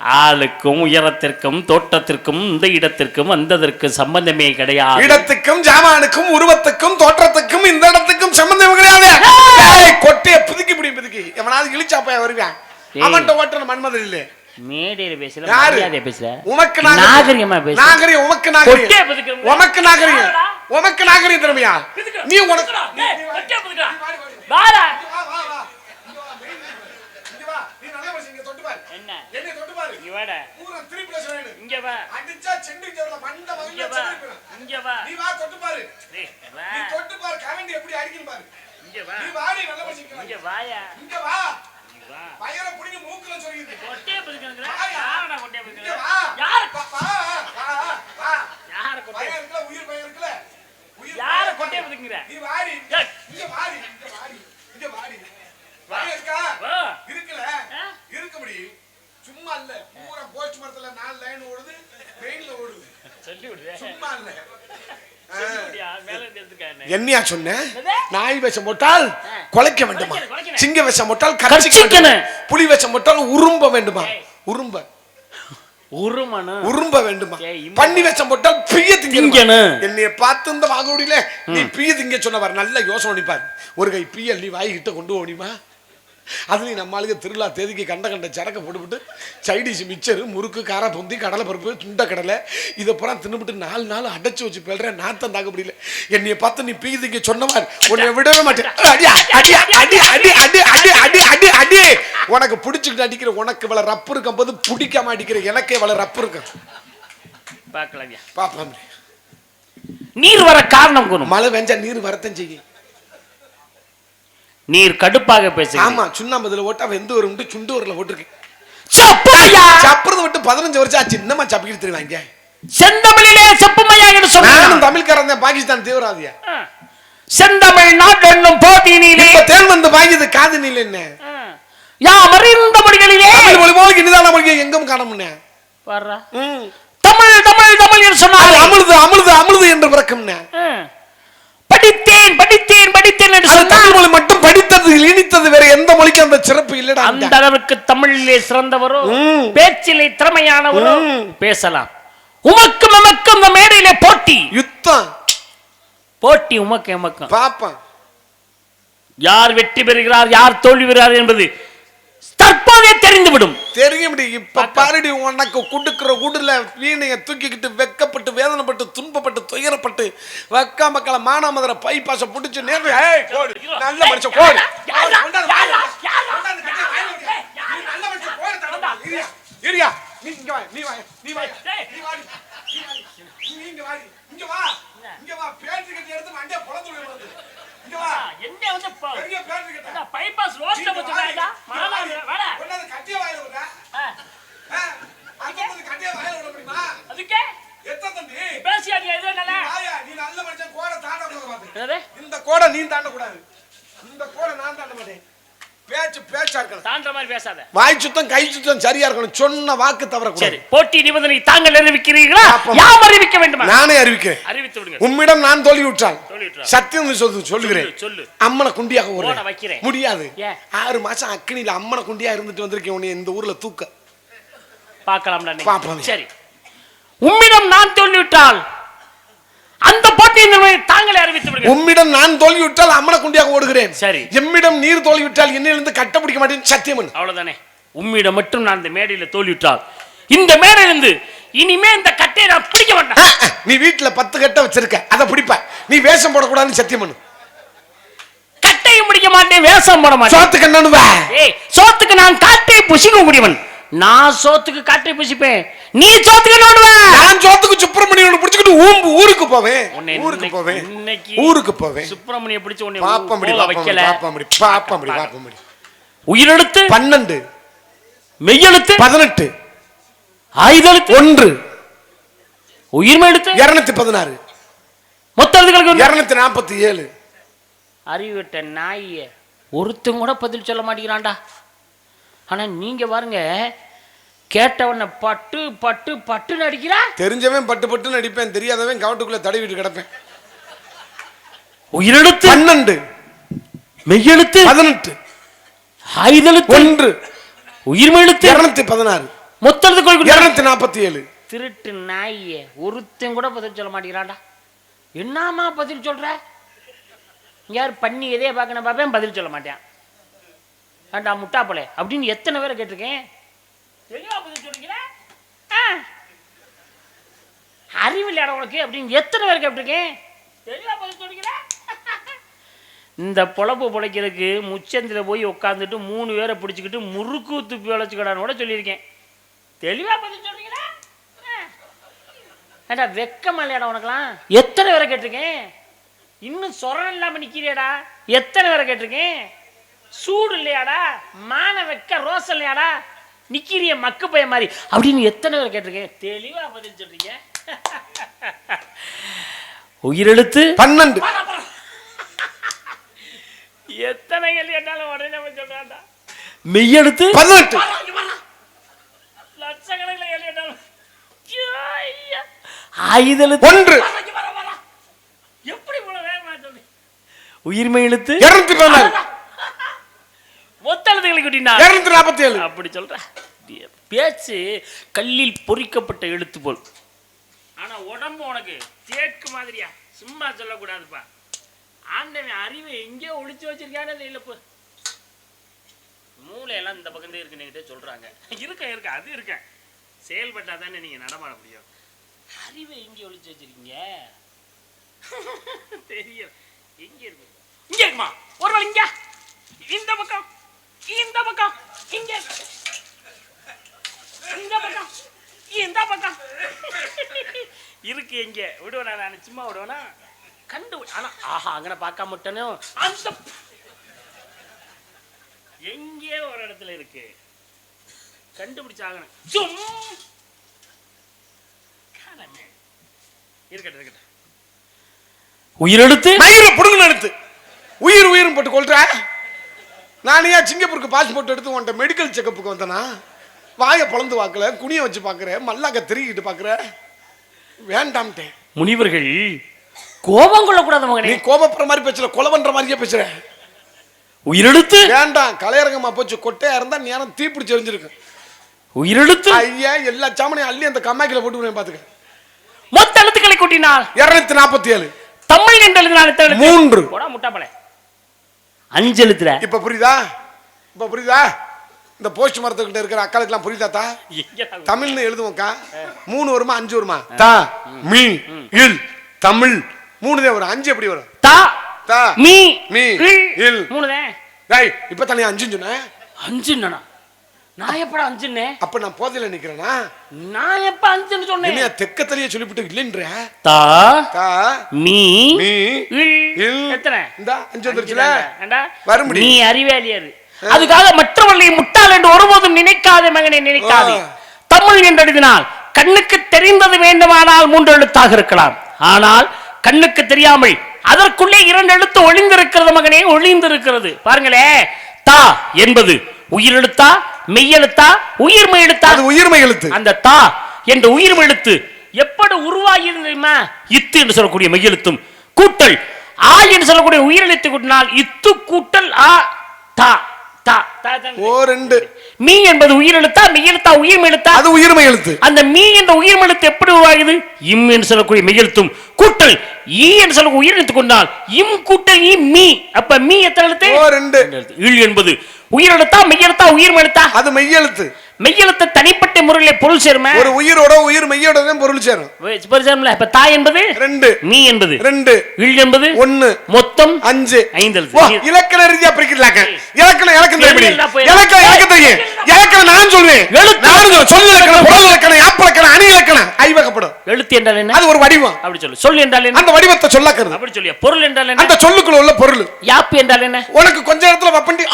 ஆளுக்கும் உயரத்திற்கும் தோட்டத்திற்கும் இந்த இடத்திற்கும் வந்ததற்கு சம்பந்தமே கிடையாது. இடத்துக்கும் ஜாமானுக்கும் உருவத்துக்கும் தோற்றத்துக்கும் இந்த இடத்துக்கும் சம்பந்தம் கிடையாது. கொட்டைய புதுக்கி பிடி புதுக்கி. எவனாவது இழிச்சா போய் வருவான். அவன்கிட்ட ஓட்டுற மன்மதன் இல்ல. மேடையில பேசல பேசுற? உமக்கு நாகரிகமா. பேசு. நாகரிகம் உமக்கு நாகரிகம். உமக்கு நாகரிகம்? உமக்கு நாகரிகம் திறமையா? நீ உனக்கு வாட. ஊர திருப்பில இங்க வா. அடிச்சா செண்டு ஜவர்ல மண்ட மகிழ்ல இங்க வா. வா. தொட்டு பாரு. தொட்டு பாரு. கரண்ட் எப்படி அடிக்கும் பாரு. இங்க வா. நீ இங்க வாயா. இங்க வா. வயர புடிங்க மூக்குல சொல்லிருது கொட்டே பிடிக்கணுங்கற யாரடா கொட்டே பிடிக்கற யார்? வா வா வா யார் கொட்டே இருக்குல உயிர் பய இருக்குல உயிர் யார் கொட்டே பிடிக்கற நீ வாடி. இங்க வாடி. போஸ்ட் மரத்துல நாலு லைன் ஓடுது மெயின்ல ஓடுது சொல்லி விடுறேன் சும்மா இல்ல என்னையா சொன்ன? நாய் விஷம் போட்டால். குலைக்க வேண்டுமா. சிங்க விஷம் போட்டால். வேண்டுமா? புலி விஷம் போட்டால் உரும்ப வேண்டுமா. உரும்ப உரும்ப வேண்டுமா. பண்ணி விஷம் போட்டால் பிய திங்கணுமா? என்னைய பார்த்து இந்த வாகுடியில நீ பிய திங்க சொன்னவர் நல்ல யோசனை பண்ணிப்பார் ஒரு கை பிய நீ வாய்கிட்ட கொண்டு ஓடிமா அதுலயும் நம்ம ஆளுங்க திருவிழா தேதிக்கு கண்ட கண்ட சரக்க போட்டுவிட்டு சைடிஷ் மிச்சரு முறுக்கு கார பொந்தி கடலை பருப்பு துண்ட கடலை இதை பூரா தின்னுபிட்டு நாலு நாள் அடைச்சு வச்சு பெல்றேன். நாத்தம் தாக்க முடியல. என்னைய பார்த்து நீ பீதிங்க சொன்னவர் உன்னை விடவே மாட்டேன். அடி அடி அடி அடி அடி அடி அடி அடி அடி. உனக்கு பிடிச்சிக்கிட்டு அடிக்கிற உனக்கு இவ்வளவு ரப்பு இருக்கும் போது பிடிக்காம அடிக்கிற எனக்கு இவ்வளவு ரப்பு இருக்கும். பார்க்கலாம்யா பாப்பா நீர் வர காரணம் மழை வெஞ்சா நீர் வரத்தான் செய்யும். நீர் கடுப்பாக பேசுகிறேன் ஆமா சுண்ணாம்பதுல ஓட்டா வெந்து வரும்ட்டு சுண்டு வரல போட்டிருக்கேன் செப்பமையா? சப்புறது விட்டு பதினஞ்சு வருஷம் ஆச்சு இன்னமா சப்பிக்கிட்டு தெரியுவாங்க செந்தமிழிலே செப்பமையா என்று சொன்னான் தமிழ்காரன் தான் பாகிஸ்தான் தீவிரவாதியா செந்தமிழ் நாடு என்னும் போட்டியினிலே தேன் வந்து பாக்கியது காது நீல என்ன? யாம் அறிந்த மொழிகளிலே. தமிழ் மொழி போல இனிதான மொழி எங்கும் காண முன்ன? வர்றா. ம். தமிழ் தமிழ் தமிழ் என்று அது சொன்னார் அமிழ்து அமிழ்து அமிழ்து என்று பிறக்கும் படித்தேன் படித்தேன் படித்தேன் என்று தமிழ் மொழி மட்டும் படித்தது இனித்தது வேற எந்த மொழிக்கும் அந்த சிறப்பு இல்லடா அந்த அளவுக்கு தமிழிலே சிறந்தவரோ. பேச்சிலே திறமையானவரோ. பேசலாம். உமக்கும் எமக்கும் இந்த மேடையிலே போட்டி. யுத்தம். போட்டி உமக்கு எமக்கும். பாப்பேன் யார் வெற்றி பெறுகிறார் யார் தோல்வி பெறுகிறார் என்பது அப்போதே தெரிந்துவிடும். தெரியும் இப்ப பாருடி உனக்கு குடுக்கிற உடல வீணைய தூக்கிக்கிட்டு வெக்கப்பட்டு வேதனைப்பட்டு துன்பப்பட்டு துயரப்பட்டு வக்கா மக்களை மானாமதுர பை பாச புடிச்சு நேர்ந்து நல்ல மனுஷன் போடு. இரியா. வா நீ வா நீ வா. நீ வா நீ வா. இங்க எடுத்து மண்டே புலந்து விடுறது இங்க வா. என்ன வந்து பெரிய பேட்டரி கட்ட. பைபாஸ் ரோஸ்ல இங்க வாடி. இங்க வாடி. வச்சு வேடா. கொண்டாந்து கட்டிய வாயில அந்த பொண்ணு கட்டிய வாயில விட முடியுமா? அதுக்கே? எத்தனை தம்பி? பேசியா நீ எதுவும் நல்லா ஆயா நீ நல்ல மனுஷன் கோடை தாண்ட கூடாது இந்த கோடை நீ தாண்ட கூடாது இந்த கோடை நான் தாண்ட மாட்டேன். பேச்சு பேச்சா இருக்கணும். தாண்ட மாதிரி பேசாத. வாய் சுத்தம் கை சுத்தம் சரியா இருக்கணும். சொன்ன வாக்கு தவற சரி போட்டி நிபந்தனை தாங்கள் அறிவிக்கிறீர்களா? யாம் அறிவிக்க வேண்டுமா? நானே அறிவிக்கிறேன். அறிவித்து விடுங்க உம்மிடம் நான் தோல்வி விட்டால் தோல்வி விட்டால். சத்தியம் சொல்லு சொல்லுகிறேன். சொல்லு. அம்மனை குண்டியாக ஓடுறேன் வைக்கிறேன். முடியாது? ஆறு மாசம் அக்கினியில அம்மனை குண்டியா இருந்துட்டு வந்திருக்கேன். உன்னை இந்த ஊர்ல தூக்க. பார்க்கலாம் பார்ப்போம். சரி. உம்மிடம் நான் தோல்விவிட்டால் அந்த நிபந்தனை தாங்களே அறிவித்து உம்மிடம் நான் தோல்வி விட்டால் அம்மனை குண்டியாக ஓடுகிறேன். சரி. எம்மிடம் நீர் தோல்வி விட்டால் என்னிலிருந்து கட்ட பிடிக்க மாட்டேன். சத்தியம். அவ்வளவுதானே? உம்மிடம் மட்டும் நான் இந்த மேடையில தோல்விவிட்டால் இந்த மேடையிலிருந்து இனிமே இந்த கட்டையை நான் பிடிக்க மாட்டேன். நீ வீட்டுல பத்து கட்டை வச்சிருக்க. அதை பிடிப்ப. நீ வேஷம் போடக்கூடாதுன்னு சத்தியம் பண்ணு கட்டையும் பிடிக்க மாட்டேன் வேஷம் போட மாட்டேன். சோத்து கண்ணனுவ ஏய் சோத்துக்கு நான் காட்டை புசிக்க முடியவன் நான் சோத்துக்கு காட்டை புசிப்பேன். நீ சோத்துக்கு நோடுவ. நான் சோத்துக்கு சுப்பிரமணியன் பிடிச்சிக்கிட்டு ஊம்பு ஊருக்கு போவேன். ஊருக்கு போவேன். இன்னைக்கு ஊருக்கு போவேன். சுப்பிரமணிய பிடிச்ச உன்னை பாப்பம் முடி வைக்கல. பாப்பம் முடி பாப்பம் முடி பாப்பம் முடி. உயிரெழுத்து? பன்னெண்டு. மெய்யெழுத்து? பதினெட்டு. ஆயுதெழுத்து? ஒன்று. உயிர்மை எழுத்து இருநூத்தி பதினாறு. மொத்த எழுத்துக்களுக்கு இருநூத்தி நாற்பத்தி ஏழு. அறிவிட்ட நாய ஒருத்தன் கூட பதில் சொல்ல மாட்டேங்கிறான்டா. ஆனா நீங்க பாருங்க கேட்டவன பட்டு பட்டு பட்டுன்னு அடிக்கிறா தெரிஞ்சவன் பட்டு பட்டு நடிப்பேன் தெரியாதவன் கவட்டுக்குள்ள தடவிட்டு கிடப்பேன். உயிரெழுத்து. பன்னெண்டு. மெய்யெழுத்து. பதினெட்டு. ஆயுதெழுத்து. ஒன்று. உயிர்மை எழுத்து இருநூத்தி பதினாறு. மொத்தத்து கோழி இருநூத்தி நாற்பத்தி ஏழு. திருட்டு நாயே ஒருத்தன் கூட பதில் சொல்ல மாட்டேங்கிறான்டா. என்னம்மா பதில் சொல்ற? யார் பண்ணி எதையே பார்க்கணும் பார்ப்பேன் பதில் சொல்ல மாட்டேன். ஏண்டா முட்டாப்பளே அப்படின்னு எத்தனை பேரை கேட்டிருக்கேன்? தெளிவா பதில் சொல்றீங்களா? ஆ. அறிவில்லையாட உனக்கு? அப்படின்னு எத்தனை பேர் கேட்டிருக்கேன்? தெளிவா பதில் சொல்றீங்களா? இந்த பொழப்பு பொழைக்கிறதுக்கு முச்சந்தில் போய் உட்காந்துட்டு மூணு பேரை பிடிச்சிக்கிட்டு முறுக்கு துப்பி வளைச்சுக்கடான்னு கூட சொல்லியிருக்கேன். தெளிவா பதில் சொல்றீங்களா? ஆ. ஏண்டா வெக்கமா இல்லையாடா உனக்கெல்லாம்? எத்தனை பேரை கேட்டிருக்கேன்? இன்னும் சொரணம் இல்லாம நிக்கிறியாடா எத்தனை பேரை கேட்டிருக்கேன்? சூடு இல்லையாடா? மான வெக்க ரோஸ் இல்லையாடா? நிக்கிறிய மக்கு பைய மாதிரி. அப்படின்னு எத்தனை பேரை கேட்டிருக்கேன்? தெளிவா பதில் சொல்றீங்க. உயிரெழுத்து பன்னெண்டு. எத்தனை கேள்வியாண்டாலும் உடனே அவன் சொல்றான்டா மெய்யெழுத்து? பதினெட்டு. லட்சக்கணக்கில் கேள்வியாண்டாலும் ஆயுதெழுத்து? ஒன்று. எப்படி உயிர்மை எழுத்து இருநூத்தி பதினாறு மொத்த எழுத்துக்களை கூட்டினா? இருநூத்தி நாற்பத்தி ஏழு. அப்படி சொல்ற. பேச்சு கல்லில் பொறிக்கப்பட்ட எழுத்து போல். ஆனா உடம்பு உனக்கு தேக்கு மாதிரியா? சும்மா சொல்லக்கூடாதுப்பா. ஆண்டவன் அறிவை எங்கேயோ ஒளிச்சு வச்சிருக்கானே இல்லை இப்போ மூளையெல்லாம் இந்த பக்கம் இருக்கு என்கிட்ட சொல்றாங்க. இருக்க இருக்க அது இருக்கேன். செயல்பட்டா தானே நீங்க நடமாட முடியும். அறிவை எங்கே ஒளிச்சு வச்சிருக்கீங்க? தெரியல. எங்க இருக்கு? இங்க இருக்குமா? ஒரு இங்க. இந்த பக்கம். இந்த பக்கம் இங்க. இந்த பக்கம் இந்த பக்கம். இருக்கு எங்க விடுவேனா நான்? சும்மா விடுவேனா? கண்டு ஆனா ஆஹா அங்கன பார்க்காம விட்டனோ. அந்த எங்கே ஒரு இடத்துல இருக்கு? கண்டுபிடிச்சாகணும். இருக்கட்டும் இருக்கட்டும். புடுங்க எடுத்து? உயிர் உயிரும் போட்டு கொள்ற நான் ஏன் சிங்கப்பூருக்கு பாஸ்போர்ட் எடுத்து உன்ட்ட மெடிக்கல் செக்கப்புக்கு வந்தனா? வாயை பொழந்து பார்க்கல குனிய வச்சு பார்க்குற மல்லாக்க திருகிட்டு பார்க்குற. வேண்டாம்ட்டேன் முனிவர்கள் கோபம் கொள்ளக்கூடாது நீ மகனே கோபப்படுற மாதிரி பேசல கொலை பண்ற மாதிரியே பேசுற. உயிரெழுத்து வேண்டாம் கலையரங்கமா போச்சு. கொட்டையா இருந்தா நேரம் தீப்பிடிச்சு எரிஞ்சிருக்கு. உயிரெழுத்து ஐயா எல்லா சாமனையும் அள்ளி அந்த கம்மாக்கில போட்டு பாத்துக்க. மொத்த எழுத்துக்களை கூட்டினால்? இருநூத்தி நாற்பத்தி ஏழு. தமிழ் என்று எழுதினால்? மூன்று. போடா முட்டாப்பளே அஞ்சு எழுத்துல இப்ப புரியுதா? இப்ப புரியுதா? இந்த போஸ்ட் மரத்துக்கிட்ட இருக்கிற அக்காளுக்கெல்லாம் புரியுதாத்தா? தமிழ்னு எழுதுவோம்க்கா. மூணு வருமா அஞ்சு வருமா? தா மீ. இல் தமிழ். மூணு தான் வரும். அஞ்சு எப்படி வரும்? தா தா மீ மீ, இல். மூணுதான் டேய் இப்ப தானே அஞ்சுன்னு சொன்னேன் அஞ்சுன்னா நான் எப்படா அஞ்சுன்னே. அப்ப நான் போதையில நிக்கிறேனா? நான் எப்ப அஞ்சுன்னு சொன்னேன். தெக்கத்தலையே சொல்லிவிட்டு இல்லைன்ற. தா தா மீ மீ இல். எத்தனை? இந்தா அஞ்சு வந்துருச்சுல? ஏண்டா? வரும்படி. நீ அறிவாளியாரு அதுக்காக மற்றவர்களை முட்டாள் என்று ஒருபோதும் நினைக்காத மகனை நினைக்காதே. தமிழ் என்று எழுதினால் கண்ணுக்கு தெரிந்தது வேண்டுமானால் மூன்று எழுத்தாக இருக்கலாம். ஆனால் கண்ணுக்கு தெரியாமல் அதற்குள்ளே இரண்டு எழுத்து ஒளிந்திருக்கிறது மகனே ஒளிந்திருக்கிறது. பாருங்களே தா என்பது உயிரெழுத்தா மெய்யெழுத்தா? உயிர்மை எழுத்தா? அது உயிர்மை எழுத்து. அந்த தா என்ற உயிர்மை எழுத்து எப்படி உருவாகியது தெரியுமா? இத்து என்று சொல்லக்கூடிய மெய்யெழுத்தும். கூட்டல் ஆ என்று சொல்லக்கூடிய உயிரெழுத்து கூட்டினால் இத்து கூட்டல் ஆ தா. தா. தா, தா. ஓ ரெண்டு. மீ என்பது உயிரெழுத்தா? மெய்யெழுத்தா உயிர்மை எழுத்தா? அது உயிர்மை எழுத்து. அந்த மீ என்ற உயிர்மெழுத்து எப்படி உருவாகுது இம் என்று சொல்லக்கூடிய மெய்யெழுத்தும். கூட்டல் ஈ என்று சொல்லக்கூடிய உயிரெழுத்து கொண்டால் இம் கூட்டல் ஈ மீ. அப்ப மீ எத்தனை எழுத்து? ஓ ரெண்டு எழுத்து. இல் என்பது உயிரெழுத்தா மெய்யெழுத்தா உயிர்மெழுத்தா அது மெய்யெழுத்து. மெய்யெழுத்து தனிப்பட்ட முறையிலே பொருள் சேருமா. ஒரு உயிரோட உயிர் மெய்யோட பொருள் சேரும். பொருள் சேரும்ல. இப்ப தாய் என்பது? ரெண்டு. மீ என்பது. ரெண்டு. இல் என்பது? ஒன்னு. மொத்தம்? அஞ்சு. ஐந்து இலக்கண ரீதியா தெரியும் தெரியல, போய். இலக்கணம் இலக்கம் தெரியும். இலக்கணம். நான் சொல்றேன். எழுத்து. நான் சொல்றேன் சொல் இலக்கணம் பொருள் இலக்கணம் யாப்பு இலக்கணம் அணி இலக்கணம் ஐவகப்படும். எழுத்து என்றால் என்ன? அது ஒரு வடிவம். அப்படி சொல்லு. சொல் என்றால் என்ன? அந்த வடிவத்தை சொல்லாக்கிறது. அப்படி சொல்லியா? பொருள் என்றால் என்ன? அந்த சொல்லுக்குள்ள உள்ள பொருள். யாப்பு என்றால் என்ன? உனக்கு கொஞ்ச இடத்துல வப்பண்டி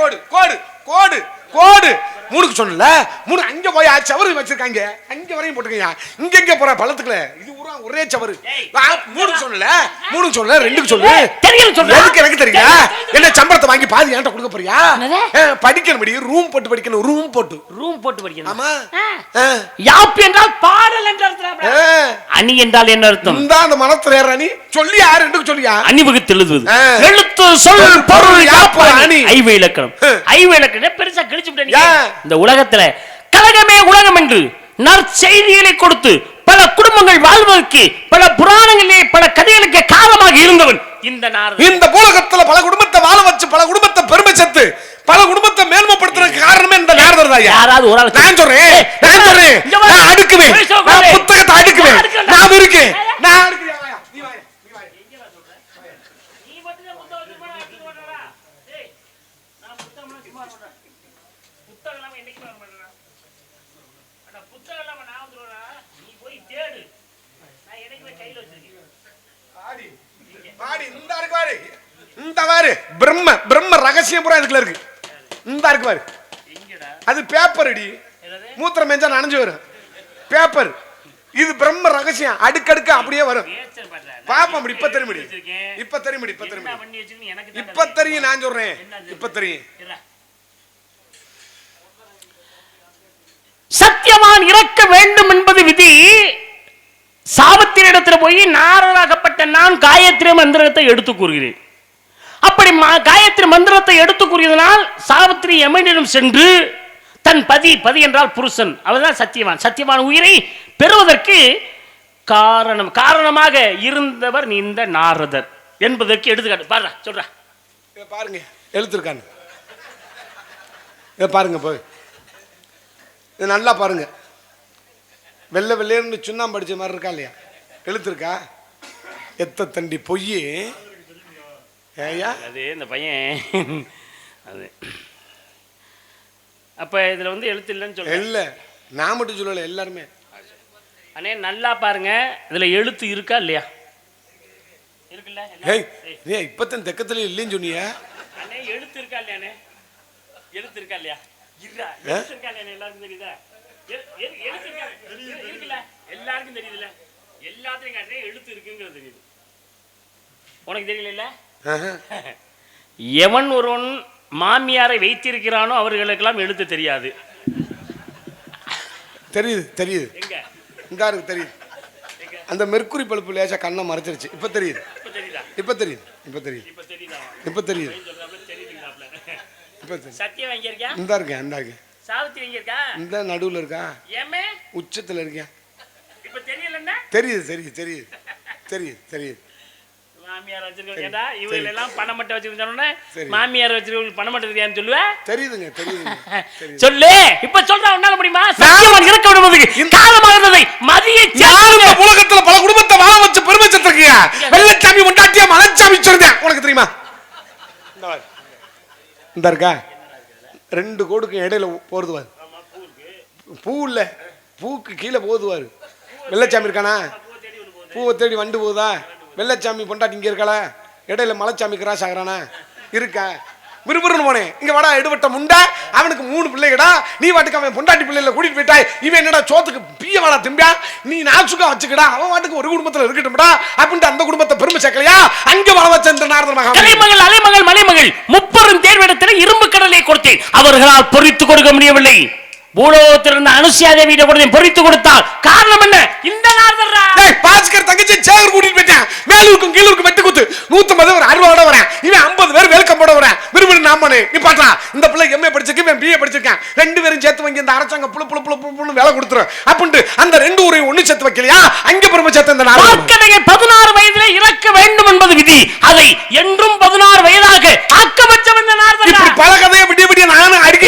கோடு கோடு கோடு கோடு. மூணுக்கு சொன்னல. மூணு அங்க போய் ஆ, சவரு வச்சிருக்காங்க. அங்க வரையும் போட்டுக்கங்க இங்க எங்க போற பழத்துக்குல இது ஊரா ஒரே சவரு. மூணுக்கு சொன்னல. மூணுக்கு சொன்னல ரெண்டுக்கு சொல்லு. தெரியல சொல்றேன் எதுக்கு எனக்கு தெரியல? என்ன சம்பளத்தை வாங்கி பாதி என்கிட்ட கொடுக்க போறியா? படிக்கணும் ரூம் போட்டு படிக்கணும் ரூம் போட்டு. ரூம் போட்டு படிக்கணும். ஆமா. யாப்பு என்றால் பாடல் என்று அர்த்தம். அணி என்றால் என்ன அர்த்தம்? இந்தா அந்த மனத்துல ஏற நீ சொல்லியா? ரெண்டுக்கு சொல்லியா? அணிவகுத்து எழுதுவது. ஆ. எழுத்து சொல் பொருள் யாப்பு அணி. அணி. ஐவு இலக்கணம். ஐவு இலக்கணம். பெருசா கிழிச்சு விட்ட நீ. ஏன்? இந்த உலகத்துல கழகமே உலகம் என்று நற்செய்திகளை கொடுத்து பல குடும்பங்கள் வாழ்வதற்கு பல புராணங்களிலே பல கதைகளுக்கு காரணமாக இருந்தவன் இந்த இந்த பல குடும்பத்தை வாழ வச்சு பல குடும்பத்தை பெருமை சேர்த்து பல குடும்பத்தை மேன்மைப்படுத்துறதுக்கு காரணமே இந்த நாரதர் தான் யாராவது ஒரு ஆள் நான் சொல்றேன் நான் சொல்றேன். நான் அடுக்குவேன். நான். புத்தகத்தை அடுக்குவேன். நான் இருக்கேன் நான் அடுக்குவேன் வாயா, நீ வாயா, நீ வாயா. நீ மட்டும் தான் புத்தகம் வச்சிருப்பா, நான் எடுத்துட்டு வரேன்டா. டேய், நான் புத்தகம்லாம் சும்மா வர மாட்டேன். புத்தகம் இல்லாம என்னைக்கு வர மாட்டேன்டா. அட, புத்தகம் இல்லாம நான் வந்துருவேனா? நீ போய் தேடு. நான் என்னைக்குமே கையில வச்சிருக்கேன். பாடி பாடி இந்த இருக்கு பாரு இந்த பாரு பிரம்ம பிரம்ம ரகசியம் பூரா இதுக்குள்ள இருக்கு. இந்த இருக்கு பாரு. எங்கடா? அது பேப்பர் அடி? மூத்திரம் மேஞ்சா நனைஞ்சு வரும். பேப்பர் இது பிரம்ம ரகசியம். அடுக்கடுக்கு அப்படியே வரும். பாப்போம் அப்படி இப்ப எடுத்து தெரியும் வச்சிருக்கேன். இப்ப தெரியும் இப்ப தெரியும் பண்ணி வச்சிருக்கீங்க? எனக்கு தான் இப்ப தெரியும். நான் சொல்றேன்? இப்ப தெரியும். சத்தியவான் இறக்க வேண்டும் என்பது விதி. சாபத்திரிடத்தில் போய் நாரராகப்பட்ட நான் காயத்ரி மந்திரத்தை எடுத்து கூறுகிறேன். அப்படி காயத்ரி மந்திரத்தை எடுத்து கூறியதனால் சாவித்ரி யமனிடம் சென்று தன் பதி பதி என்றால் புருஷன் அவர்தான் சத்தியவான். சத்தியவான் உயிரை பெறுவதற்கு காரணம் காரணமாக இருந்தவர் இந்த நாரதர் என்பதற்கு எடுத்துக்காட்டு. பாரு சொல்றா. பாருங்க எழுத்துருக்கான்னு இதை பாருங்க போய். இது நல்லா பாருங்க. வெள்ளை வெள்ளையர்னு சுண்ணாம்பு அடிச்ச மாதிரி இருக்கா இல்லையா? எழுத்துருக்கா? எத்த தண்டி பொய் ஏயா அது இந்த பையன். அது. அப்ப இதுல வந்து எழுத்து இல்லைன்னு சொல்றேன். இல்லை. நான் மட்டும் சொல்லலை எல்லாருமே. அண்ணே நல்லா பாருங்க. இதுல எழுத்து இருக்கா இல்லையா? இருக்குல்ல? ஏய் நீ இப்பத்தான் தெக்கத்துல இல்லைன்னு சொன்னிய. அண்ணே எழுத்து இருக்கா இல்லையாண்ணே எழுத்து இருக்கா இல்லையா? இருடா எழுத்து இருக்கா இல்லையா எல்லாருக்கும் தெரியுதா? எழுத்து இருக்கா? இரு- இருக்குல்ல? எல்லாருக்கும் தெரியுதுல்ல? எல்லாத்துலயும் காட்டுறேன் எழுத்து இருக்குங்கிறது தெரியுது. உனக்கு தெரியல எவன் ஒருவன் மாமியாரை வைத்திருக்கிறானோ அவர்களுக்கெல்லாம் எழுத்து தெரியாது. தெரியுது தெரியுது. இந்த இருக்கு தெரியுது. அந்த மெர்க்குரி பழுப்பு லேசா கண்ணை மறைச்சிருச்சு. இப்ப தெரியுது. இப்ப தெரியுதா? இப்ப தெரியுது. இப்ப தெரியுது. இப்ப தெரியுதா? இந்த இருக்கேன் இந்த இருக்கேன். இந்த நடுவுல இருக்கா? உச்சத்துல இருக்கேன். தெரியுது தெரியுது தெரியுது. தெரியுது தெரியுது. மாமியார் வச்சிருக்க கேட்டா இவங்க எல்லாம் பணம் மட்டும் வச்சிருக்கோம்னே சரி. மாமியார் வச்சிருக்க பணம் மட்டும் தெரியான்னு சொல்லுவ? தெரியுதுங்க தெரியுது. சொல்லு. இப்ப சொல்றா உன்னால முடியுமா? சத்தியவான் இறக்க விடுவதற்கு காரணமாக இருந்ததை மதிய இந்த உலகத்துல பல குடும்பத்தை வாழ வச்சு பெருமை சேர்த்திருக்கீங்க வெள்ளச்சாமி முண்டாட்டியா மலைச்சாமி சொல்றேன் உனக்கு தெரியுமா? இந்த இருக்கா? ரெண்டு கோடுக்கு இடையில போறது பாரு பூ இல்ல. பூக்கு கீழே போகுது பாரு. வெள்ளச்சாமி இருக்கானா? பூவை தேடி வண்டு போகுதா? வெள்ளச்சாமி பொண்டாட்டி இங்க இருக்கல? இடையில மலைச்சாமி கிராஸ் ஆகுறானா இருக்கா. விறுவிறுன்னு போனேன் இங்க வாடா எடுபட்ட முண்டை. அவனுக்கு மூணு பிள்ளைகடா. நீ வாட்டுக்கு அவன் பொண்டாட்டி பிள்ளைல கூட்டிட்டு போயிட்டாய். இவன் என்னடா சோத்துக்கு பிய வாடா திம்பியா? நீ நாசுக்கா வச்சுக்கடா. அவன் வாட்டுக்கு ஒரு குடும்பத்துல இருக்கட்டும்டா. அப்படின்ட்டு அந்த குடும்பத்தை பெருமை சேர்க்கலையா? அங்க வள வச்ச இந்த நாரத கலைமகள் அலைமகள் மலைமகள் முப்பெரும் தேர்விடத்தில் இரும்பு கடலை கொடுத்தேன். அவர்களால் பொறித்து கொடுக்க முடியவில்லை. பூலோகத்தில் இருந்த அனுசியா தேவியிட பொறித்து கொடுத்தால் காரணம் என்ன? இந்த நாரதர்ரா. டேய் பாஸ்கர் தங்கச்சி சேகர் மேலூருக்கும் கீழூருக்கும் வெட்டு குத்து. நூத்தம்பது ஒரு அறுபதோட வரேன் இவன் ஐம்பது பேர் வெல்கம்போட வரேன் விரும்பி நாமனே. நீ பாட்டா இந்த பிள்ளை எம்ஏ படிச்சிருக்கு இவன் பிஏ படிச்சிருக்கான். ரெண்டு பேரும் சேர்த்து வாங்கி இந்த அரசாங்கம் புழு புழு புழு புழுன்னு வேலை கொடுத்துரும். அப்படின்ட்டு அந்த ரெண்டு ஊரையும் ஒண்ணு சேர்த்து வைக்கலையா? அங்க பெருமை சேர்த்து இந்த நாடு. வாக்கடையை பதினாறு வயதிலே இறக்க வேண்டும் என்பது விதி. அதை என்றும் பதினாறு வயதாக ஆக்க வச்சவன் இந்த இப்படி பல கதையை விடிய விடிய நானும் அடிக்க?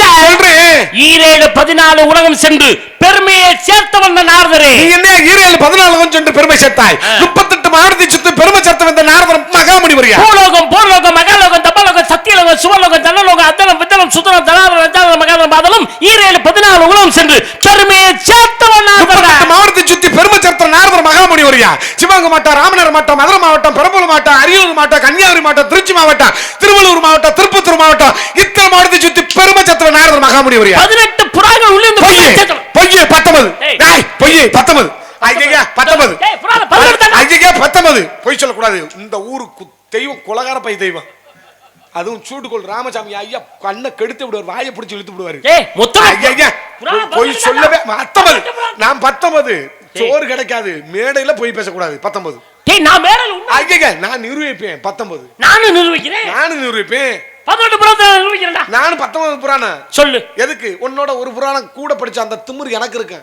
சொல்றேன் ஈரேழு பதினாலு உலகம் சென்று பெருமையை சேர்த்தவன் நாரதரே. நீ என்ன ஈரேழு பதினாலு கொஞ்சம் பெருமை சேர்த்தாய்? முப்பத்தெட்டு மாவட்டத்தை சுத்தி பெருமை சேர்த்த வந்த நாரதன் மகாமணி வரியா பூலோகம் போர்லோகம் மகாலோகம் தப்பலோகம் சத்தியலோகம் சுவலோகம் தனலோகம் அத்தலம் வித்தலம் சுத்தலம் தலாதலம் ரஜாதலம் மகாதலம் பாதலம் ஈரேழு பதினாலு உலகம் சென்று பெருமையை சேர்த்தவன் மாவட்டத்தை சுத்தி பெருமை சேர்த்த நாரதர் மகாமணி வரியா சிவகங்கை மாவட்டம் ராமநாதர் மாவட்டம் மதுரை மாவட்டம் பெரம்பலூர் மாவட்டம் அரியலூர் மாவட்டம் கன்னியாகுமரி மாவட்டம் திருச்சி மாவட்டம் திருவள்ளூர் மாவட்டம் திருப்பத்தூர் மாவட்டம் இத்தனை மாவட்டத்தை சுத்தி பெருமை சேர்த்த நாரதர் மகாமணி வரியா பதினெட்டு புறாங்கள் உள்ளிருந்து பொய்யே பத்தொன்பது. பொய்யே பத்தொன்பது. ஐயா பத்தொன்பது. ஐயா பத்தொன்பது பொய் சொல்லக்கூடாது. இந்த ஊருக்கு தெய்வம் குலகார பை தெய்வம். அதுவும் சூட்டுக்கோள் ராமசாமி ஐயா கண்ணை கெடுத்து விடுவார் வாயை பிடிச்சி இழுத்து விடுவாரு. பொய் சொல்லவே தானே? பத்தொன்பது. நான் பத்தொன்பது சோறு கிடைக்காது. மேடையில போய் பேசக்கூடாது. பத்தொன்பது நான் உண்மை ஐயா நான் நிரூபிப்பேன். பத்தொன்பது நானும் நிரூபிக்கிறேன். நானும் நிரூபிப்பேன். பதினெட்டு நிரூபிக்கிறேன்டா. நானும் பத்தொன்பது புராணம் சொல்லு. எதுக்கு? உன்னோட ஒரு புராணம் கூட படிச்ச அந்த திமிரு எனக்கு இருக்கு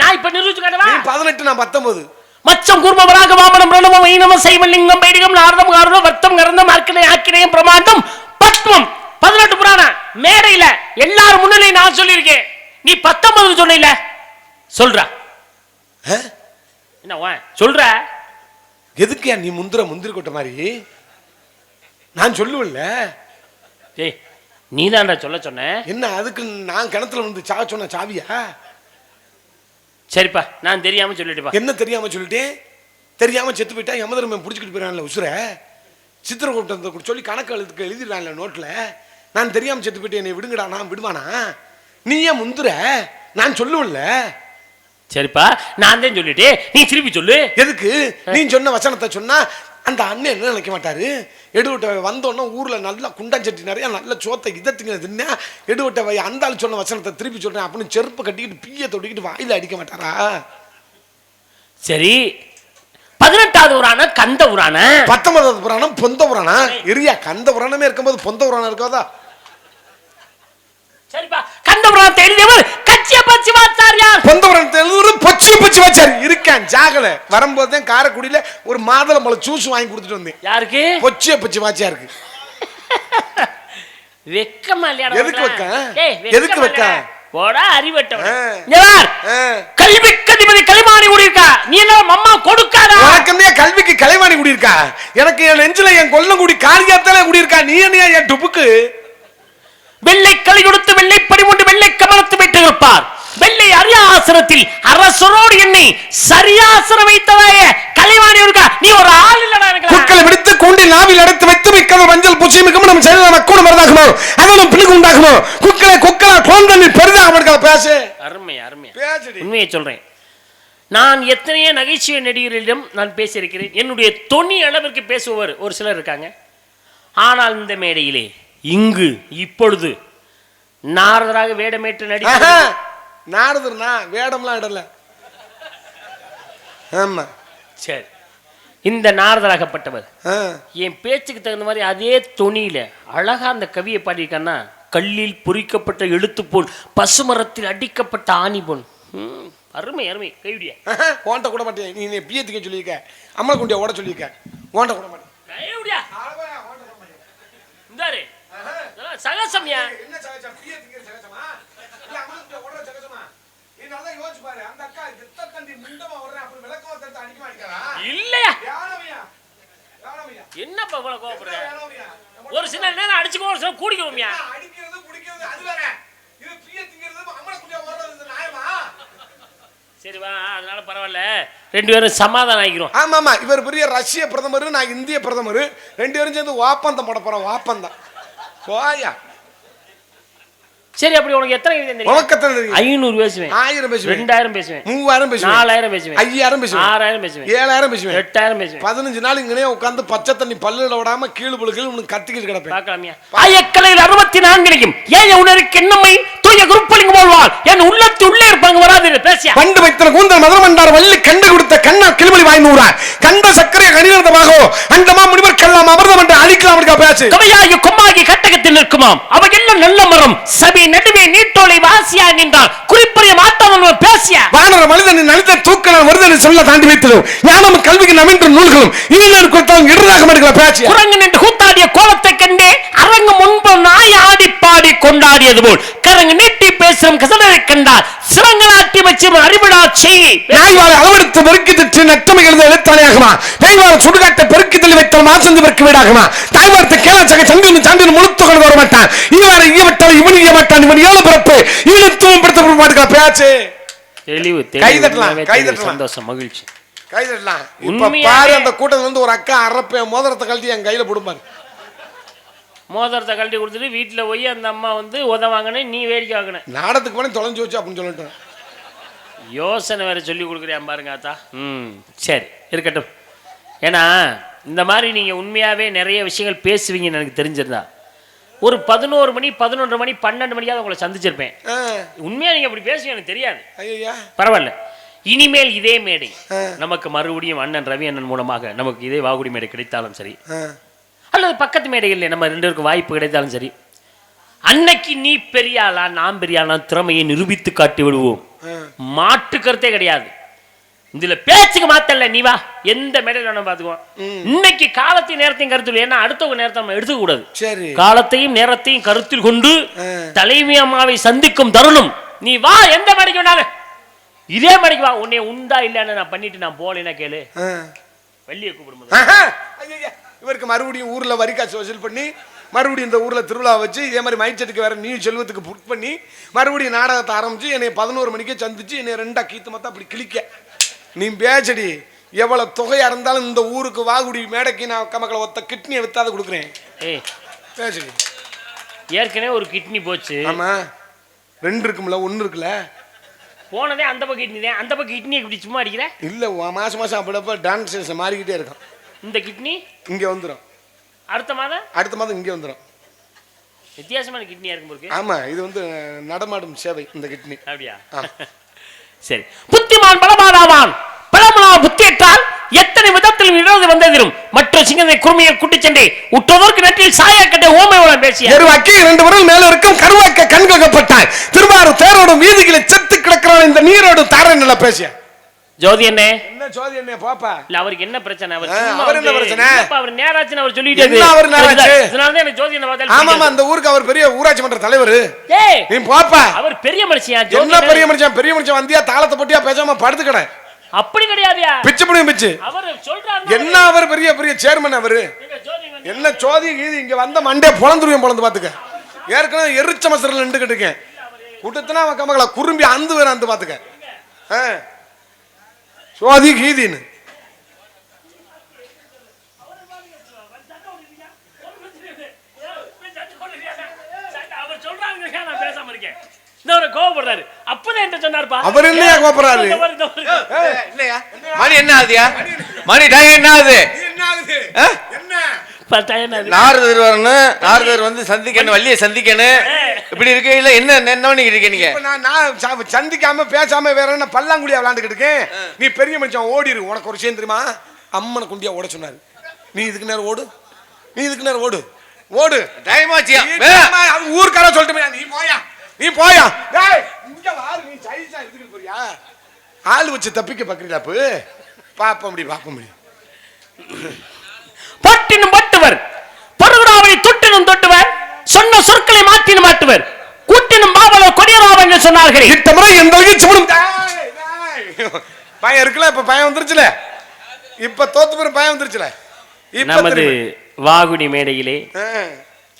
நான் இப்ப நிரூபிச்சு காட்டவா நீ பதினெட்டு நான் பத்தொன்பது மச்சம் கூர்மவராக வாமனம் பிரணவம் வைணவம் சைவம் லிங்கம் பைடிகம் நாரதம் காரணம் வர்த்தம் கரந்தம் அர்க்கனை ஆக்கினயம் பிரமாண்டம் பத்மம். பதினெட்டு புராணம் மேடையில எல்லாரும் முன்னிலையும் நான் சொல்லியிருக்கேன். நீ பத்தொன்பது சொன்ன சொல்றா? என்ன வா, சொல்ற? எதுக்குயா நீ முந்திர முந்திரி கொட்ட மாதிரி? நான் சொல்லுவேன்ல. ஏய் நீதான்டா சொல்ல சொன்ன. என்ன அதுக்கு நான் கிணத்துல வந்து சாக சொன்ன சாவியா? சரிப்பா நான் தெரியாம சொல்லிட்டுப்பா. என்ன தெரியாம சொல்லிட்டேன்? தெரியாம செத்து போயிட்டா யமதர்மன் பிடிச்சிக்கிட்டு போயிடான்ல உசுர. சித்திரக்கூட்டத்தை சொல்லி கணக்கு எழுதுக்கு எழுதிடலாம்ல நோட்ல. நான் தெரியாம செத்து போயிட்டு என்னை விடுங்கடா நான் விடுவானா? நீ ஏன் முந்துற? நான் சொல்லுவேன்ல. சரிப்பா நான் தான் சொல்லிட்டு நீ திருப்பி சொல்லு. எதுக்கு? நீ சொன்ன வசனத்தை சொன்னா அந்த அண்ணன் என்ன நினைக்க மாட்டாரு? எடுவிட்ட வந்தோடனே ஊர்ல நல்லா குண்டாஞ்சட்டி நிறைய நல்ல சோத்தை இதத்துங்க தின்னா எடுவிட்ட வை அந்த ஆள் சொன்ன வசனத்தை திருப்பி சொல்றேன். அப்படின்னு செருப்பு கட்டிக்கிட்டு பீய தொட்டிக்கிட்டு வாயில அடிக்க மாட்டாரா? சரி. பதினெட்டாவது ஊரான கந்த ஊரான பத்தொன்பதாவது புராணம் பொந்த புராணம். இரியா கந்த புராணமே இருக்கும்போது பொந்த புராணம் இருக்காதா? சரிப்பா. கந்த புராணத்தை எழுதியவர் இருக்கேன் ஜாகல. வரும்போது காரைக்குடியில ஒரு மாதுளம்பழம் ஜூஸ் வாங்கி கொடுத்துட்டு வந்தேன். யாருக்கு? பொச்சிய வெக்கமா எதுக்கு எதுக்கு? இல்லைடா. போடா அறிவட்டவன். ஆ. இங்க பார். ஆ. கல்வி கதிபதி கலிமானி இருக்கா நீ என்ன அம்மா கொடுக்காதா? உனக்கு கல்விக்கு கலைவாணி குடியிருக்கா? எனக்கு என் நெஞ்சில என் கொல்லங்குடி காரியாத்தால குடியிருக்கா? நீ என்ன என் டுப்புக்கு? வெள்ளை களி கொடுத்து வெள்ளை படிமுண்டு வெள்ளை கமலத்து வைத்து இருப்பார் வெள்ளை அரியாசனத்தில் அரசரோடு என்னை சரியாசனம் வைத்தவாய கலைவாணி இருக்கா நீ ஒரு ஆள் இல்லடா எனக்கு. குட்களை விடுத்து கூண்டில் நாவில் அடைத்து வைத்து மிக்கது மஞ்சள் பூச்சி மிகவும் நம்ம செய்த மக்கூட மருதாகுமோ? அதனும் பிள்ளைக்கு உண்டாகுமோ? குக்களை குக்களா குழந்தை பெரிதாக அவனுக்கு பேசு. அருமை அருமை. உண்மையை சொல்றேன். நான் எத்தனையோ நகைச்சுவை நடிகர்களிடம் நான் பேசியிருக்கிறேன். என்னுடைய தொனி அளவிற்கு பேசுபவர் ஒரு சிலர் இருக்காங்க. ஆனால் இந்த மேடையிலே இங்கு இப்பொழுது. நாரதராக வேடமேற்று ஆஹா, நாரதர்னா வேடம்லாம் இடல. ஆமா. சரி. இந்த நாரதராகப்பட்டவர். என் பேச்சுக்கு தகுந்த மாதிரி அதே தொனியில அழகா அந்த கவியை பாடியிருக்கான்னா கல்லில் பொறிக்கப்பட்ட எழுத்து போல் பசுமரத்தில் அடிக்கப்பட்ட ஆணி போல் அருமை அருமை. கைவிடியா. உன்கிட்ட கூட மாட்டேன் நீ பியத்துக்கு சொல்லியிருக்க? அம்மன் குண்டியா ஓட சொல்லியிருக்க? உன்கிட்ட கூட மாட்டேன் கைவிடியா. இந்தாரு. சகசம்யா என்ன சகஜம்? பியத்துக்கு சகஜமா? இல்ல அம்மன் குண்டியா ஓடுற நீ நல்லா யோசிச்சு பாரு அந்த அக்கா எத்த தண்டி முண்டமா ஓடுறேன் அப்படி விளக்கமா தடுத்து அடிக்க மாட்டேங்கிறா? இல்லையா? யானவையா யானவையா என்னப்பா இவ்வளவு கோவப்படுற? யானவையா ஒரு சில நேரம் அடிச்சுக்கோ ஒரு சில கூடிக்கணும்யா அடிக்கிறது குடிக்கிறது அது வேற. இது ஓடுறது நியாயமா? சரி வா அதனால பரவாயில்ல. ரெண்டு பேரும் சமாதானம் ஆகிக்கிறோம். ஆமா ஆமா இவர் பெரிய ரஷ்ய பிரதமர் நான் இந்திய பிரதமர். ரெண்டு பேரும் சேர்ந்து வாப்பந்தம் போட போறோம் வாப்பந்தம். போயா சரி அப்படி உனக்கு எத்தனை கவிதை உனக்கு எத்தனை தெரியும் ஐநூறு பேசுவேன். ஆயிரம் பேசுவேன். ரெண்டாயிரம் பேசுவேன். மூவாயிரம் பேசுவேன். நாலாயிரம் பேசுவேன். ஐயாயிரம் பேசுவேன். ஆறாயிரம் பேசுவேன். ஏழாயிரம் பேசுவேன். எட்டாயிரம் பேசுவேன். பதினஞ்சு நாள் இங்கனே உட்காந்து பச்சை தண்ணி பல்லுல விடாம கீழு புழுக்கள் உனக்கு கத்திக்கிட்டு கிடப்பேன். பார்க்கலாமியா ஆயக்கலையில் அறுபத்தி நான்கிலையும் ஏய உணருக்கு என்னம்மை? தூய குருப்பலிங்க போல்வாள் என் உள்ளத்து உள்ளே இருப்பாங்க வராது பேசியா? பண்டு வைத்தன கூந்தல் மதுரம் என்றார் வள்ளி கண்டு கொடுத்த கண்ணா கிளிமொழி வாய் நூறார் கண்ட சக்கரை கணிதமாகோ அந்தமா முனிவர் கல்லாம் அமிர்தம் என்று அழிக்கலாம் பேசு கவையாகி கொம்மாகி நிற்குமாம் அவையெல்லாம் நல்ல மரம்? சபை நடுவே நீட்டோலை வாசியா நின்றால் குறிப்பறிய மாட்டாமல் பேசியா? வானர மனிதனின் நலித்த தூக்கணம் வருதனை சொல்ல தாண்டி வைத்ததும் ஞானம் கல்விக்கு நவீன்ற நூல்களும். இனிமேல் கொடுத்தாலும் இடராக எடுக்கிற பேச்சு குரங்கு நின்று கூத்தாடிய கோலத்தை கண்டே அரங்கு முன்பு நாய் ஆடி பாடி கொண்டாடியது போல். கரங்கு நீட்டி பேசும் கசடரை கண்டால் சிறங்களாட்டி வச்சு அறிவிடா அளவெடுத்து பெருக்கி திட்டு நட்டமை எழுத எழுத்தாணையாகுமா நெய்வார சுடுகாட்டை பெருக்கி தள்ளி வைத்தால் மாசந்து பெருக்கு வீடாகுமா? தாய்வாரத்தை கேளாச்சக சங்கிலும் சான்றில் முழுத்து கொண்டு வர மாட்டான். இங்க வர ஈய விட்டால் இவன் ஈய மாட்டான் இவன் ஏழு பிறப்பு. ஈழத்துவம் படுத்த மாட்டேங்கிற பேச்சு தெளிவு கை தட்டலாம், கை தட்டலாம். சந்தோஷம் மகிழ்ச்சி. கை தட்டலாம். இப்ப பாரு அந்த கூட்டத்துல இருந்து ஒரு அக்கா அரப்ப மோதிரத்தை கழட்டி என் கையில போடுமாரு மோதிரத்தை கழட்டி கொடுத்துட்டு வீட்டில் போய் அந்த அம்மா வந்து உதவாங்கன்னு நீ வேடிக்கை வாங்கின நாடத்துக்கு மேலே தொலைஞ்சு வச்சு அப்படின்னு சொல்லிட்டேன். யோசனை வேற சொல்லி கொடுக்குறேன் பாருங்க ஆத்தா. ம். சரி இருக்கட்டும். ஏன்னா இந்த மாதிரி நீங்கள் உண்மையாகவே நிறைய விஷயங்கள் பேசுவீங்கன்னு எனக்கு தெரிஞ்சிருந்தா. ஒரு பதினோரு மணி பதினொன்றரை மணி பன்னெண்டு மணியாவது உங்களை சந்திச்சிருப்பேன். உண்மையாக நீங்கள் அப்படி பேசுவீங்க எனக்கு தெரியாது. ஐயா பரவாயில்ல. இனிமேல் இதே மேடை. நமக்கு மறுபடியும் அண்ணன் ரவி அண்ணன் மூலமாக நமக்கு இதே வாகுடி மேடை கிடைத்தாலும் சரி. அல்லது பக்கத்து மேடைகளில் நம்ம ரெண்டு பேருக்கு வாய்ப்பு கிடைத்தாலும் சரி. அன்னைக்கு நீ பெரிய ஆளா நான் பெரிய ஆளா திறமையை நிரூபித்து காட்டி விடுவோம் மாட்டு கருத்தே கிடையாது. இதுல பேச்சுக்கு மாத்தல நீ வா. எந்த மேடையில் வேணும் பாத்துக்குவோம் இன்னைக்கு காலத்தையும் நேரத்தையும் கருத்தில் ஏன்னா அடுத்தவங்க நேரத்தை நம்ம எடுத்துக்க கூடாது சரி. காலத்தையும் நேரத்தையும் கருத்தில் கொண்டு. தலைமை அம்மாவை சந்திக்கும் தருணம். நீ வா எந்த மேடைக்கு வேணாலும். இதே மேடைக்கு வா. உன்னை உண்டா இல்லைன்னு நான் பண்ணிட்டு நான் போலேன்னா கேளு. ஆ. வெள்ளியை கூப்பிடும்போது. இவருக்கு மறுபடியும் ஊர்ல வரி காசு வசூல் பண்ணி மறுபடியும் இந்த ஊர்ல திருவிழா வச்சு இதே மாதிரி மைச்சட்டுக்கு வேற நீ செல்வத்துக்கு புக் பண்ணி மறுபடியும் நாடகத்தை ஆரம்பிச்சு என்னை பதினோரு மணிக்கே சந்திச்சு என்னை ரெண்டா கீத்து மத்தா அப்படி கிளிக்க நீ பேச்சடி எவ்வளவு தொகையா இருந்தாலும் இந்த ஊருக்கு வாகுடி மேடைக்கு நான் கமக்களை ஒத்த கிட்னியை வித்தாத கொடுக்குறேன். பேச்சடி ஏற்கனவே ஒரு கிட்னி போச்சு. ஆமா. ரெண்டு இருக்கும்ல ஒன்னு இருக்குல்ல? போனதே அந்த பக்கம் கிட்னி தான் அந்த பக்கம் கிட்னி இப்படி சும்மா அடிக்கிற? இல்ல உன் மாசம் மாசம் அப்படப்ப டான்ஸ் மாறிக்கிட்டே இருக்கும் இந்த கிட்னி? இங்க வந்துடும் அடுத்த மாதம்? அடுத்த மாதம் இங்க வந்துடும். வித்தியாசமான கிட்னியா இருக்கும் போருக்கு ஆமா இது வந்து நடமாடும் சேவை இந்த கிட்னி. அப்படியா. சரி. புத்திமான் பலமானாவான் பலமனா புத்தியற்றால் எத்தனை விதத்தில் இடது வந்ததிலும் மற்ற சிங்கத்தை குறுமையை குட்டிச் சென்றே உற்றதற்கு நெற்றில் சாயக்கட்டை ஓமையுடன் பேசிய எருவாக்கி இரண்டு விரல் மேல இருக்கும் கருவாக்க கண்கப்பட்டாய் திருவாரூர் தேரோடும் வீதிகளை செத்து கிடக்கிறான் இந்த நீரோடு தாரை நில பேசிய ஜோதி என்ன என்ன சோதி என்ன பாப்பா? இல்ல அவருக்கு என்ன பிரச்சனை? அவர் அவர் என்ன பிரச்சனை? அவர் அவர் சொல்லிட்டே என்ன அவர் நேராச்சு? இதனாலதான் எனக்கு ஜோதி என்ன பார்த்தாலும் ஆமாமா பிடிக்காது. அந்த ஊருக்கு அவர் பெரிய ஊராட்சி மன்ற தலைவர். ஏய் நீ பாப்பா. அவர் பெரிய மனுஷன் ஜோதி என்ன பெரிய மனுஷன்? பெரிய மனுஷன் வந்தியா தாளத்தை போட்டியா பேசாம படுத்து கடை அப்படி கிடையாதுயா? பிச்சு பிடியும் பிச்சு. அவர் சொல்றாரு என்ன அவர் பெரிய பெரிய சேர்மன் அவரு? ஜோதி என்ன சோதி கீதி இங்க வந்த மண்டே பொழந்துருவேன் பொழந்து பாத்துக்க. ஏற்கனவே எரிச்ச மசரில் நின்றுகிட்டு இருக்கேன். கூட்டத்தினா அவன் கமகளை குறும்பி அந்து வேற அந்து பாத்துக்க. ஆ. சோதி கீதின்னு. அவர் சொல்றாங்க நான் பேசாம இருக்கேன் இந்த ஒரு கோவப்படுறாரு அப்பதான் என்கிட்ட சொன்னாருப்பா அவர் என்னையா கோபப்படுறாரு? இந்த மாதிரி, இந்த மாதிரி. இல்லையா? மணி என்ன ஆகுதுயா? மணி டைம் என்ன ஆகுது என்ன ஆகுது ஆ? என்ன பத்தாயிரம் அது. நாரதர் வரணும் நாரதர் வந்து சந்திக்கணும் வள்ளியை சந்திக்கணும். இப்படி இருக்கையில என்ன என்ன பண்ணிக்கிட்டு இருக்கீங்க நீங்க? நான் நான் ச- சந்திக்காம பேசாம வேற என்ன பல்லாங்குழியா விளையாண்டுக்கிட்டு இருக்கேன்? நீ பெரிய மனுஷன் ஓடிரு உனக்கு ஒரு விஷயம் தெரியுமா? அம்மனை குண்டியா ஓட சொன்னாரு. நீ இதுக்கு நேரம் ஓடு. நீ இதுக்கு நேரம் ஓடு. ஓடு. டைம் அது ஊர்க்கார சொல்லிட்டு நீ போயா. நீ போயா. டேய் இங்க வாரு நீ சைஸா எடுத்துட்டு போறியா? ஆள் வச்சு தப்பிக்க பாக்குறீங்களா அப்ப? பாப்ப முடியும் பாப்ப முடியும் பட்டினும் பட்டுவர் பருகுடாவை தொட்டினும் தொட்டுவர். சொன்ன சொற்களை மாற்றினும் மாட்டுவர். கூட்டினும் பாவலர் கொடியராவ என்று சொன்னார்களே. இத்த முறை எந்த சுமடும் பயம் இருக்குல்ல இப்ப பயம் வந்துருச்சுல? இப்ப தோத்து பேர் பயம் வந்துருச்சுல? நமது? வாகுடி மேடையிலே.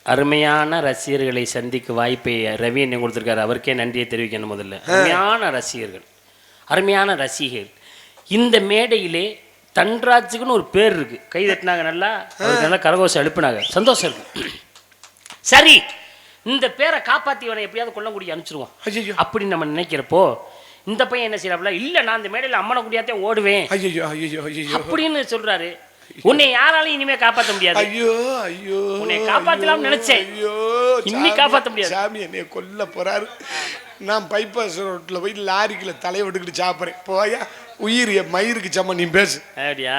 அருமையான ரசிகர்களை சந்திக்க வாய்ப்பை ரவி என்ன கொடுத்திருக்காரு. அவருக்கே நன்றியை தெரிவிக்கணும் முதல்ல. அருமையான ரசிகர்கள். அருமையான ரசிகர்கள். இந்த மேடையிலே தன்ராஜுக்குன்னு ஒரு பேர் இருக்கு. கை தட்டினாங்க நல்லா நல்லா கரகோஷம் எழுப்பினாங்க. சந்தோஷம் இருக்கு. சரி இந்த பேரை காப்பாத்தி இவனை எப்படியாவது கொல்லங்குடி அனுப்பிச்சிருவோம். ஐயையோ. அப்படி நம்ம நினைக்கிறப்போ இந்த பையன் என்ன செய்யறாப்ல இல்ல நான் இந்த மேடையில் அம்மனை குடியாத்தே ஓடுவேன் அப்படின்னு சொல்றாரு. உன்னை யாராலையும் இனிமே காப்பாற்ற முடியாது. ஐயோ ஐயோ. உன்னை காப்பாத்தலாம்னு நினைச்சேன். ஐயோ இன்னி காப்பாத்த முடியாது. சாமி என்னைய கொல்ல போறாரு. நான் பைபாஸ் ரோட்ல போய் லாரிக்குள்ள தலையை விட்டுக்கிட்டு சாப்பிட்றேன். போயா? உயிர் என் மயிருக்கு சம்ம நீ பேசு. அப்படியா?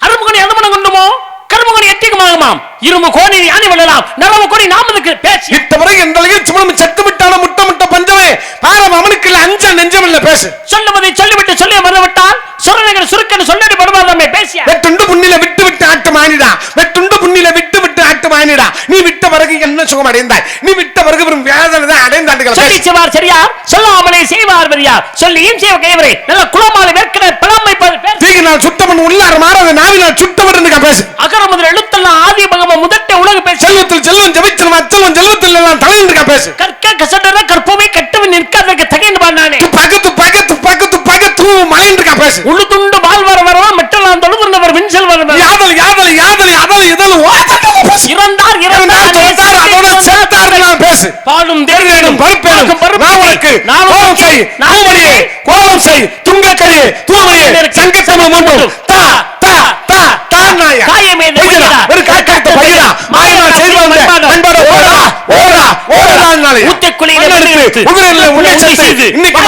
அருமுகனி எதமனம் கொண்டுமோ? கருமுகனி எத்திக்குமாகுமாம் இரும்பு கோணி யானை வெல்லலாம் நரம்பு கோணி நாமதுக்கு பேச்சு இத்தவரை அளவில் சுமணம் செத்து விட்டான முட்ட முட்ட பஞ்சமே. பாரம் அவனுக்கு அஞ்ச நெஞ்சம் இல்ல பேசு. சொல்லுவதை சொல்லிவிட்டு சொல்லி மறந்துவிட்டால் சுரநகர் சுருக்கன்னு சொல்லி படுவாதாமே பேசிய? வெட்டுண்டு புண்ணில விட்டு விட்டு ஆட்டு மானிடா. வெட்டுண்டு புண்ணில விட்டு விட்டு ஆட்டு மானிடா. நீ விட்ட பிறகு என்ன சுகம் அடைந்தாய் நீ விட்ட பிறகு வெறும் வேதனை சொல்லி செய்வார் சரியா சொல்லாமலே செய்வார் வரியா சொல்லியும் செய்வ கைவரே நல்ல குளமாலை வேர்க்கிற பிளம்மை பேர். தீகினால் சுத்தமன் உள்ளார மாறாத நாவினால் சுத்தவர் என்று பேசு. அகர முதல் எழுத்தெல்லாம் ஆதி பகவ முதட்ட உலக பேச்சு செல்வத்தில் செல்வம் ஜெபிச்சல் அச்சலம் செல்வத்தில் எல்லாம் தலை என்று பேசு. கற்க கசடர கற்பவை கட்டவன் நிற்காதற்கு தகைந்து பாண்டானே பக்கத்து பக்கத்து பக்கத்து பக்கத்து மலை என்று பேசு. உள்ள துண்டு வர வரலாம் மெட்டலாம் தொழுதுண்டவர் விண்சல் வர யாதல் யாதல் யாதல் அதல் இதழ் இறந்தார் இறந்தார். பேசு பாடும் தேர்வேனும் பருப்பேனும் நாவலுக்கு கோபம் செய் நாவடியே கோபம் செய் துங்கக்கரியே சங்கத்தமிழ் முன்பு தா தா தா தா நாயா. காயமே பொய்யரா, ஒரு காக்காத்த பையரா? மாயமா செய்து வந்த அன்போட ஓடா ஓடா ஓடா நாளே மண்ணெடுத்து, மண்ணெடுத்து, உதிரில சேர்த்து, செய்து, இன்னைக்கு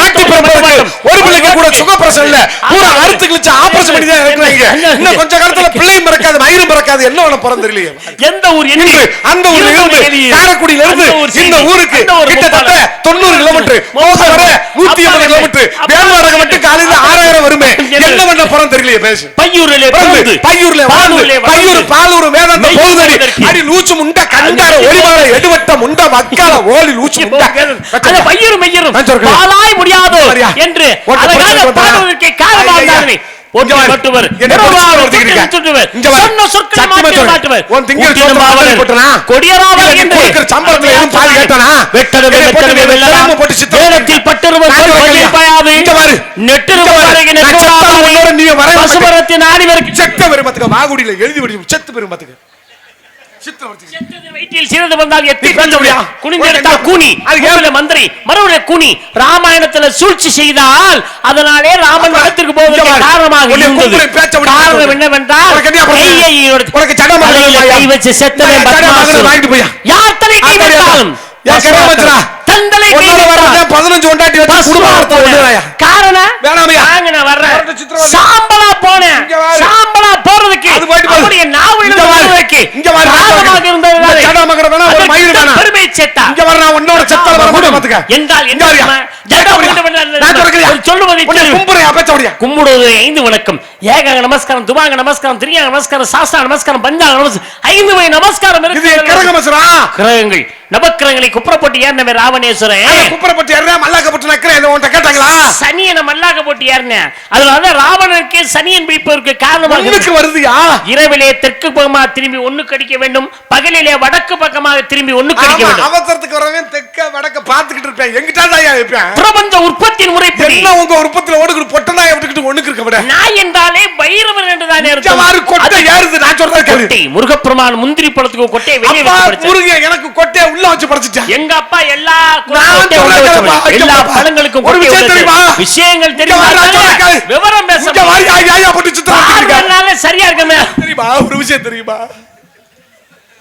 பிறப்பதற்கு, ஒரு பிள்ளைக்கு கூட சுகப்பிரசவம் இல்ல பூரா ஆமா. அறுத்து கிழிச்சு ஆபரேஷன் பண்ணி தான் இருக்கிறாங்க இன்னும் கொஞ்ச காலத்துல பிள்ளை மறக்காத மயிறு பிறக்காது என்ன போறோம் தெரியலையே எந்த ஊர்? இன்று அந்த ஊர்ல இருந்த. காரைக்குடியில இருந்து இந்த. ஊருக்கு கிட்டத்தட்ட. தொண்ணூறு கிலோமீட்டர் வர நூத்தி ஐம்பது. கிலோமீட்டர் வேல்வாடகை. மட்டும் காலையில ஆறாயிரம் வருமே என்ன பண்ண போறோம் தெரியலையே பேசு பையூரிலே பிறந்து, பையூர்ல வாழ்ந்து, பையூர் பாலூர் வேதாந்த போகுதடி. அடி லூச்சு முண்ட கண்டார ஒளிவார எடுவட்ட முண்ட மக்கால ஓலி லூச்சு முண்ட பையரும் மெய்யரும். பாலாய் முடியாதோ? என்று செத்த பெருமத்துக்கு வாகுடியில எழுதி செத்து பெருமத்துக்கு. வயிற்றில் சிறந்து வந்தால் எத்தி? குனிந்தெடுத்தால் கூனி அது ஏன்? மூவில மந்திரி மறுபடிய கூனி ராமாயணத்துல சூழ்ச்சி செய்தால் அதனாலே ராமன் இங்க போவதற்கு. காரணமாக இருந்தது. காரணம் என்னவென்றால் இல்லையா? கை வச்சு செத்தவன் தலை கை வைத்தாலும் பதினஞ்சு கொண்டாட்டி வச்சு குடும்ப நடத்த விடுறாயா? காரணம் வேணாமையா? நான் வர்றேன். சாம்பலா போனேன். சாம்பலா போறதுக்கு அது போயிட்டு பாரு. அவருடைய நாவல். வருவதற்கு இங்க வாரு. காரணமாக இருந்ததுனாலே இந்த சடை மகனை வேணா, ஒரு அதற்கு மயில் வேணா. பெருமை சேர்த்தா இங்க வர நான் உன்னோட செத்தால வர மாட்டேன் பாத்துக்க. என்றால் என்ன? கும்பிடுவது ஐந்து வணக்கம் ஏகாங்க நமஸ்காரம் துபாங்க நமஸ்காரம் திரியாங்க நமஸ்காரம் சாஸ்தா நமஸ்காரம் பஞ்சாங்க நமஸ்காரம் ஐந்து வகை நமஸ்காரம் இருக்கு. கிரகங்கள் நவக்கிரகங்களை குப்புறப்பட்டு ஏறினவே ராவணேஸ்வரன். குப்புறப்பட்டு ஏறுறா, மல்லாக்கப்பட்டு நக்கிறேன். இதை உன்கிட்ட கேட்டாங்களா? சனியனை மல்லாக போட்டு ஏறினேன் அதனால ராவணனுக்கு சனியன் பிடிப்பதற்கு காரணமாக வருதுயா? இரவிலே தெற்கு பக்கமாக திரும்பி ஒண்ணுக்கு அடிக்க வேண்டும். பகலிலே வடக்கு பக்கமாக திரும்பி ஒண்ணுக்கு அடிக்க ஆமா, வேண்டும். அவசரத்துக்கு வரவன் தெக்க வடக்க பாத்துக்கிட்டு இருப்பேன். எங்கிட்டாதாயா இருப்பேன்? பிரபஞ்ச உற்பத்தியின் முறைப்படி. என்ன உங்க உற்பத்தில ஓடுகிற பொட்டனாய விட்டுக்கிட்டு ஒண்ணுக்கு இருக்க விட? நாய் என்றாலே பைரவர் என்றுதானே இங்க அர்த்தம். வாரு, கொட்டை ஏறுது. நான் சொல்றது கொட்டை. முருகப்பெருமான் முந்திரி பழத்துக்கு கொட்டையை வெளியே. முருகன் எனக்கு கொட்டைய உள்ள வச்சு பறிச்சுட்டான் எங்க அப்பா எல்லா எல்லா பழங்களுக்கும் ஒரு விஷயம் தெரியுமா? விஷயங்கள் தெரியுமா. விவரம் பேச சரியா இருக்குமே. தெரியுமா? ஒரு விஷயம் தெரியுமா?